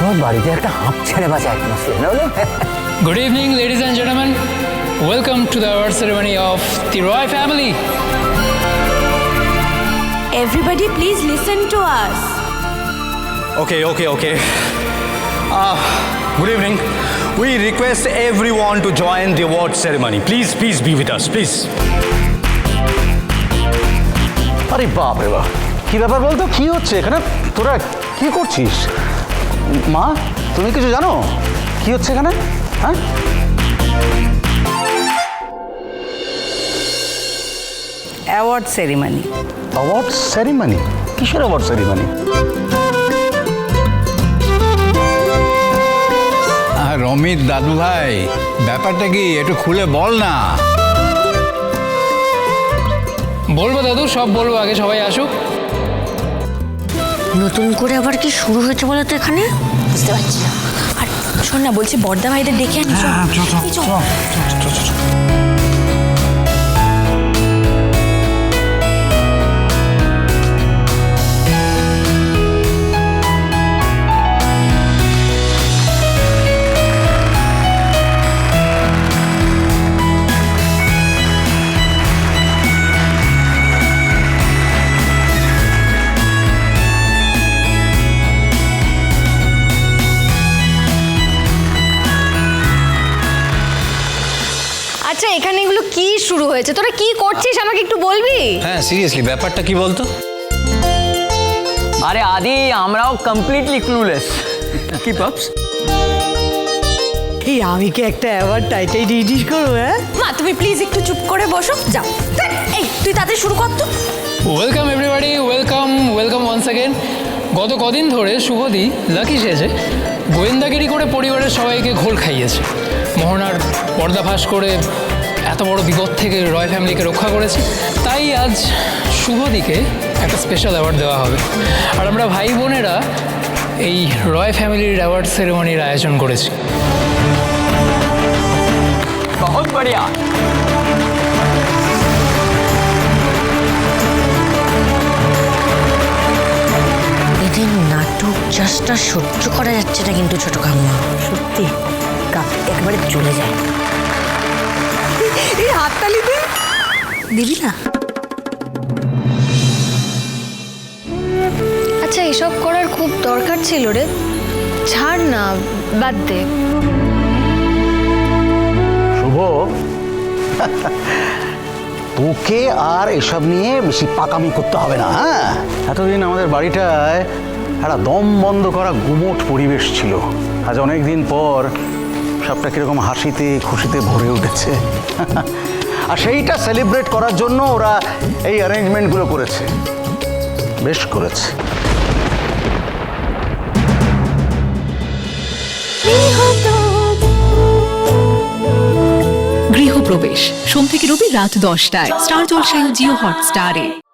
পর বাড়িতে একটা হাঁপ ছেড়ে বাজে অ্যাটমসফিয়ার না হলো Good evening, ladies and gentlemen. Welcome to the award ceremony of the Roy family. Everybody, please listen to us. Okay, okay, okay. Uh, good evening. We request everyone to join the award ceremony. Please, please be with us, please. আরে বাপ রে বাপ কি ব্যাপার বলতো কি হচ্ছে এখানে তোরা কি করছিস মা তুমি কিছু জানো? কি হচ্ছে এখানে? হ্যাঁ? অ্যাওয়ার্ড সেরিমনি অ্যাওয়ার্ড সেরিমনি কিসের অ্যাওয়ার্ড সেরিমনি আর রমিত দাদু ভাই ব্যাপারটা কি একটু খুলে বল না? বলব দাদু সব বলব আগে সবাই আসুক। নতুন করে আবার কি শুরু হয়েছে বলো তো এখানে? বুঝতে পারছি। না আর শোন না বলছি বর্দা ভাইদের ডেকে আনি কি শুরু হয়েছে? তোরা কি করছিস? আমাকে একটু বলবি? হ্যাঁ সিরিয়াসলি ব্যাপারটা কি বলতো? আরে আদি আমরাও কমপ্লিটলি ক্লুলেস কি পাপস এই আমি কি একটা অ্যাওয়ার্ড টাইটাই ডিডিস করব হ্যাঁ? মা তুমি প্লিজ একটু চুপ করে বসো। যাও। এই তুই তাদের শুরু কর তো। Welcome everybody welcome welcome once again গত কদিন ধরে শুভদি লাকি সেজে গোয়েন্দাগিরি করে পরিবারের সবাইকে ঘোল খাইয়েছে। মোহনার পর্দাফাস করে এত বড় বিপদ থেকে রয় ফ্যামিলিকে রক্ষা করেছে। তাই আজ শুভদিকে একটা স্পেশাল অ্যাওয়ার্ড দেওয়া হবে। আর আমরা ভাই বোনেরা এই রয় ফ্যামিলির অ্যাওয়ার্ড সেরেমনির আয়োজন করেছি। বহুত বড়িয়া। এদের নাটক জাস্ট সহ্য করা যাচ্ছে না কিন্তু ছোট কাম্মা সত্যি কাপ একবারে চলে যায়। এই হাততালি দে। দিবি না? আচ্ছা এসব করার খুব দরকার ছিল রে। ছাড় না বাদ দে। শুভ। তোকে আর এসব নিয়ে বেশি পাকামি করতে হবে না হ্যাঁ? এতদিন আমাদের বাড়িটায় একটা দম বন্ধ করা গুমোট পরিবেশ ছিল। আজ অনেক দিন পর সবটা কীরকম হাসিতে, খুশিতে ভরে উঠেছে। আর সেইটা সেলিব্রেট করার জন্য ওরা এই অ্যারেঞ্জমেন্টগুলো করেছে। বেশ করেছে। গৃহপ্রবেশ। সোম থেকে রবি রাত দশটায়। স্টার জলসায় জিও হটস্টারে।